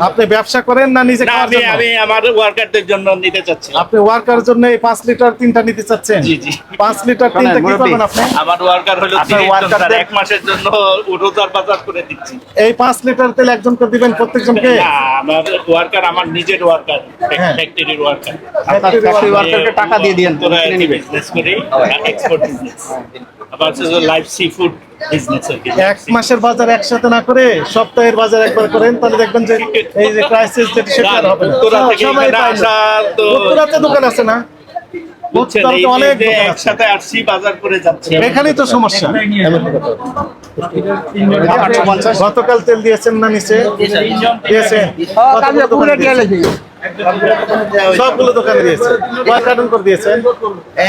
আপনি ব্যবসা করেন না নিজে খাওয়ার আমি জন্য? আমি আমার ওয়ার্কারদের জন্য নিতে চাচ্ছি আপনি ওয়ার্কার জন্য এই পাঁচ লিটার তিনটা নিতে চাচ্ছেন? জি, জি। পাঁচ লিটার তিনটা কি করবেন আপনি? আমার ওয়ার্কার হলো আপনার 30 জন, worker স্যার, দের- এক মাসের জন্য রোজার বাজার করে দিচ্ছি। এই পাঁচ লিটার তেল একজনকে দিবেন প্রত্যেকজনকে? না আমার ওয়ার্কার আমার নিজের ওয়ার্কার। ফ্যাক্টরির ওয়ার্কার আপনার ফ্যাক্টরি ওয়ার্কারকে টাকা দিয়ে দিয়েন তোরা কিনে নিবে। বিজনেস করি এক্সপোর্ট বিজনেস আবার লাইভ সি ফুড এক মাসের বাজার একসাথে না করে সপ্তাহের বাজার একবার করেন তাহলে দেখবেন যে এই যে ক্রাইসিস যেটা সেটা আর হবে থেকে সবাই উত্তরাতে দোকান আছে না? অনেক যে দোকান আছে। একসাথে আসছি বাজার করে যাচ্ছি। এখানেই তো সমস্যা। গতকাল তেল দিয়েছেন না নিচে? দিয়েছেন? সবগুলো দোকানে দিয়েছে। কয় কার্টন করে দিয়েছেন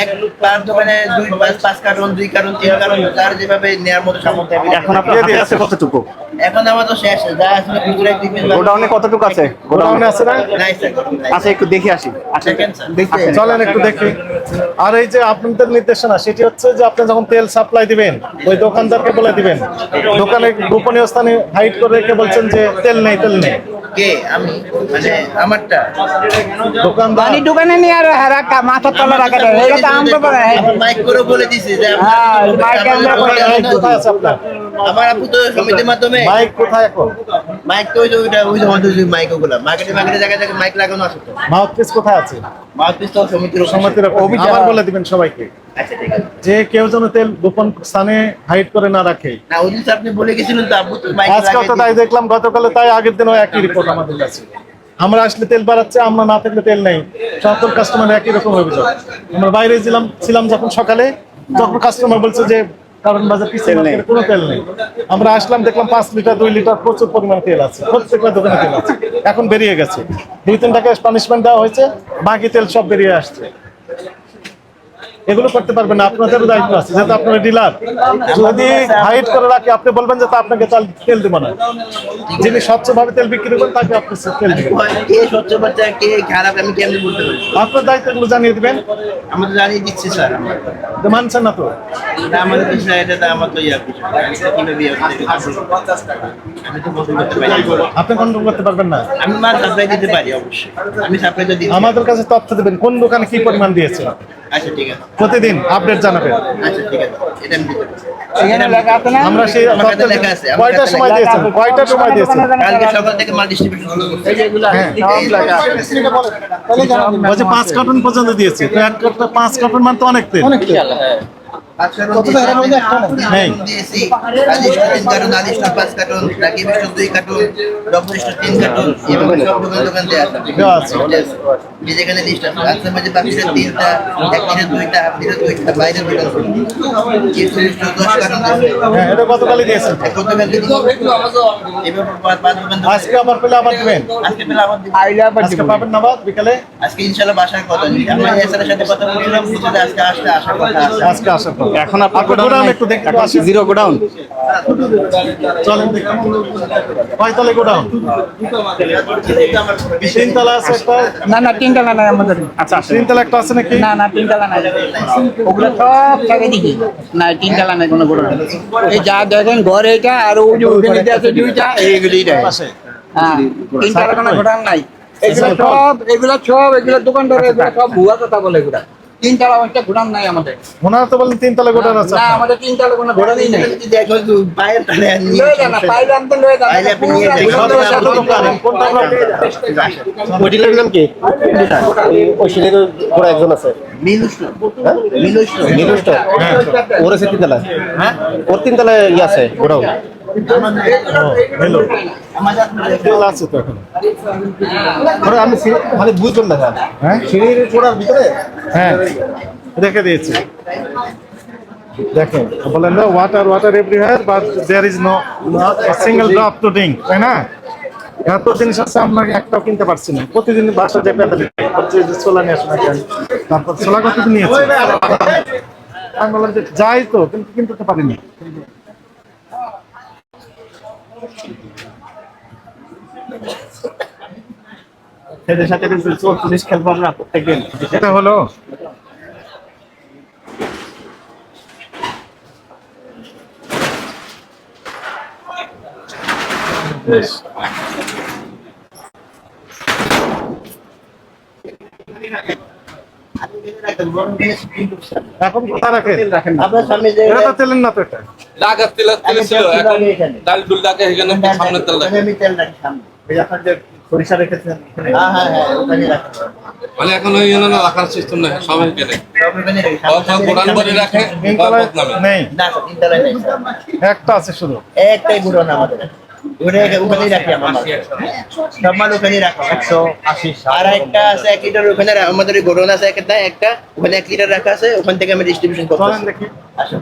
এক তার দোকানে দুই পাঁচ পাঁচ কার্টন দুই কার্টন তিন কার্টন তার যেভাবে নেওয়ার মতো সামর্থ্য। এখন আপনার কতটুকু? এখন আমার তো শেষ যা আসলে এক গোডাউনে কতটুকু আছে? গোডাউনে? আছে না? নাই স্যার আচ্ছা একটু দেখে আসি। আচ্ছা দেখতে চলেন একটু দেখি। আর এই যে আপনাদের নির্দেশনা সেটি হচ্ছে যে আপনি যখন তেল সাপ্লাই দিবেন ওই দোকানদারকে বলে দিবেন। দোকানে গোপনীয় স্থানে হাইড করে রেখে বলছেন যে তেল নেই তেল নেই। কে? আমি মানে আমারটা। দোকানদার। পানি দোকানে নিয়ে আর রাখা মাথার তলা রাখা এটা আমরা মাইক করে বলে দিছে যে মাইক আমরা করে- আছে আপনার? আমার আপু তো সমিতির মাধ্যমে মাইক কোথায় এখন? মাইক তো ওই যে ওইটা ওই যে মাইক ওগুলা। মার্কেটে মার্কেটে জায়গায় জায়গায় মাইক লাগানো আছে তো। মাউথ পিস কোথায় আছে? মাউথপিস তো সমিতির সমিতির অভিযান। আবার বলে দিবেন সবাইকে। আচ্ছা ঠিক আছে। যে কেউ যেন তেল গোপন স্থানে হাইড করে না রাখে। না ওই দিন আপনি বলে গেছিলেন তো আপু তো মাইক আজকাল তো তাই দেখলাম গতকালে তাই আগের দিনও একই রিপোর্ট আমাদের কাছে। আমরা আসলে তেল বাড়াচ্ছে আমরা না থাকলে তেল নেই। সকল কাস্টমার একই রকম অভিযোগ। আমরা বাইরে ছিলাম ছিলাম যখন সকালে তখন কাস্টমার বলছে যে কারণ বাজার কিছু নেই। কোনো তেল নেই। আমরা আসলাম দেখলাম পাঁচ লিটার দুই লিটার প্রচুর পরিমাণ তেল আছে। প্রত্যেকটা দোকানে তেল আছে। এখন বেরিয়ে গেছে। দুই তিন টাকা পানিশমেন্ট দেওয়া হয়েছে। বাকি তেল সব বেরিয়ে আসছে। এগুলো করতে পারবেন না আপনাদেরও দায়িত্ব আছে যেহেতু আপনারা ডিলার। যদি হাইট করে রাখি আপনি বলবেন যে তা আপনাকে চাল তেল দেবো না। যিনি স্বচ্ছভাবে তেল বিক্রি করবেন তাকে আপনি তেল দিবেন। কে স্বচ্ছ কে খারাপ আমি কেমনি বলতে পারি? আপনার দায়িত্বগুলো জানিয়ে দিবেন। আমরা জানিয়ে দিচ্ছি স্যার মানছেন না তো? আমাদের না, এটা আমার তো ইয়া আপনি কন্ট্রোল করতে পারবেন না। আমি মাল সাপ্লাই দিতে পারি অবশ্যই। আমি সাপ্লাই দিই আমাদের কাছে তথ্য দেবেন কোন দোকানে কি পরিমাণ দিয়েছে। আচ্ছা ঠিক আছে। প্রতিদিন আপডেট জানাবেন। আচ্ছা ঠিক আছে। এটা আমি এখানে লেখা আছে না? আমরা সেই আমার লেখা আছে, কয়টার সময় দিয়েছেন? কয়টার সময় দিয়েছেন? কালকে সকাল থেকে মাল ডিস্ট্রিবিউশন শুরু করছি। হ্যাঁ। ওই যে পাঁচ কার্টন পর্যন্ত দিয়েছে। তো এক কার্টন পাঁচ কার্টন মানে তো অনেক তেল নেই। দিয়েছি আদিষ্ট আদিষ্ট পাঁচ কার্টন দুই কার্টন তিন কার্টন এভাবে সব দোকান দোকান দেওয়া আছে যে যেখানে লিস্ট আছে আজকের মাঝে বাকিটা তিনটা এক দিনে দুইটা হাফ দিনে দুইটা বাইরে দুইটা কিছু লিস্ট দশ কার্টন হ্যাঁ এটা গতকালই দিয়েছেন গতকালকে এভাবে পাঁচ পাঁচ দোকান দোকান- আজকে আবার পেলে আবার দিবেন। আজকে পেলে আবার দিবো। আইলা আজকে পাবেন না আবার বিকালে। আজকে ইনশাল্লাহ বাসার কথা নেই। আমার এসআরের সাথে কথা বললাম বুঝলে আজকে আসলে আসার কথা আজকে আসার পর এখন আপনার গোডাউন গোডাউন একটু দেখতে আসেন। জিরো গোডাউন চলেন দেখি। কয়তলে গোডাউন তিনতলা আছে একটা। না না তিনটা না আমাদের। আচ্ছা তিনতলা একটা আছে নাকি? না না তিনতলা নাই। ওগুলো সব জায়গায় দেখি না তিনতলা নাই কোনো এই যা দেখেন ঘর এইটা আর ওই যে আছে দুইটা এইগুলি হ্যাঁ তিনতলা কোনো গোড়া নাই। এগুলো সব এগুলো সব এগুলো দোকানদার এগুলো সব ভুয়া কথা বলে এগুলা। তিনতলা একটা গোডাউন নাই আমাদের। ওনারা তো বলেন তিনতলা গোডাউন আছে না আমাদের তিনতলা কোনো গোডাউনই নাই। দেখো বাইরে তাহলে লয়ে যান পাইলে আনতে লয়ে যান পাইলে আপনি নিয়ে যান। সতেরো শত দোকান কোনটা আমরা ওটিলের নাম কি? ওই সিলের ঘোড়া একজন আছে। মিলুষ্ট মিলুষ্ট নীলুষ্ট ওর আছে তিনতলা হ্যাঁ? ওর ইয়ে আছে গোডাউন। হ্যালো তিনতলা আছে তো এখন ধরো আমি মানে না হ্যাঁ? সিঁড়ির গোড়ার ভিতরে? হ্যাঁ। রেখে দিয়েছি। দেখেন বলেন না water water but there is no single drop to drink তাই না? এত জিনিস আছে আপনাকে একটাও কিনতে পারছি না। প্রতিদিন বাসা যে ছোলা নিয়ে আসুন কেন তারপর ছোলা কত নিয়েছি আমি বললাম যে যাই তো কিন্তু কিনতে পারিনি। সেটার সাথে খেলব আমরা প্রত্যেকদিন। হলো? রাখেন? আপনার সামনে না তেল ডাকে তেল রাখেন তেল সামনে। সরিষা রেখেছেন হ্যাঁ হ্যাঁ হ্যাঁ ওখানে রাখি। মানে এখন ওই জন্য রাখার সিস্টেম নেই সবাই কেনে সব ওখানে রাখি সব গোডান ভরে রাখে তিন বা তলায় বদনামে। নেই। না স্যার নেই একটা আছে শুধু। একটাই গুঁড়ো আমাদের। ওখানে ওখানেই রাখি আমার সব মাল ওখানেই রাখা। একশো আশি আর একটা আছে এক লিটার ওখানে আমাদের গোডাউন আছে একটা একটা ওখানে এক লিটার রাখা আছে ওখান থেকে আমি ডিস্ট্রিবিউশন করতে আসুন।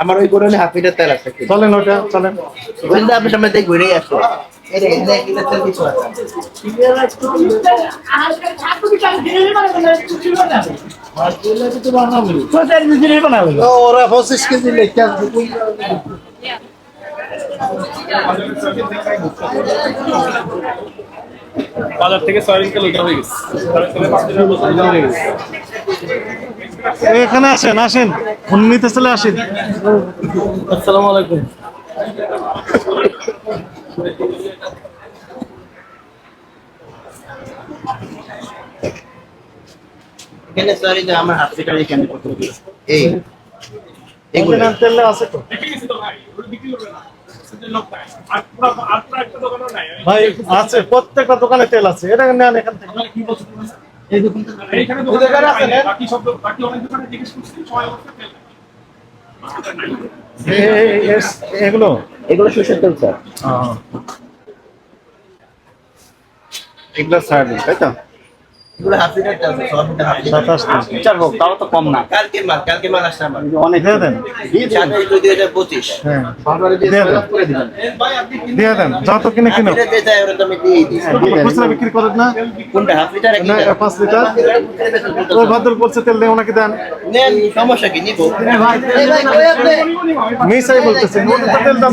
আমার ওই গোডাউনে হাফ লিটার তেল আছে চলেন ওটা চলেন। ওখানে আপনার সামনে থেকে ঘুরেই ওরা পঁচিশ কেজি লেখা বাজার থেকে সয়াবিন তেল ওইটা হয়ে গেছে। এখানে আসেন আসেন। ফোন নিতে চলে আসেন। আসসালামু আলাইকুম। এখানে স্যার এই যে আমার হাফ লিটার এখানে কত এই এগুলো। তেলে আছে তো। দেখে গেছি তো ভাই বিক্রি করবে না। ভাই আছে প্রত্যেকটা দোকানে তেল আছে। এটা নেন এখান থেকে? এগুলো? এগুলো সরষের তেল স্যার। এগুলো সার্ভিস তাই তো? তাও তো কম না। কালকে মাল কালকে মাল আসছে আমার। অনেক দিয়ে দেন। পঁচিশ। হ্যাঁ। দিয়ে দেন। যত কিনে খুচরা বিক্রি করেন না। কোনটা হাফ লিটার এক না, লিটার। পাঁচ লিটার ওই ভদ্র বলছে তেল নেই ওনাকে দেন। সমস্যা কি নিবো। মিসাই বলতেছে তেল দাম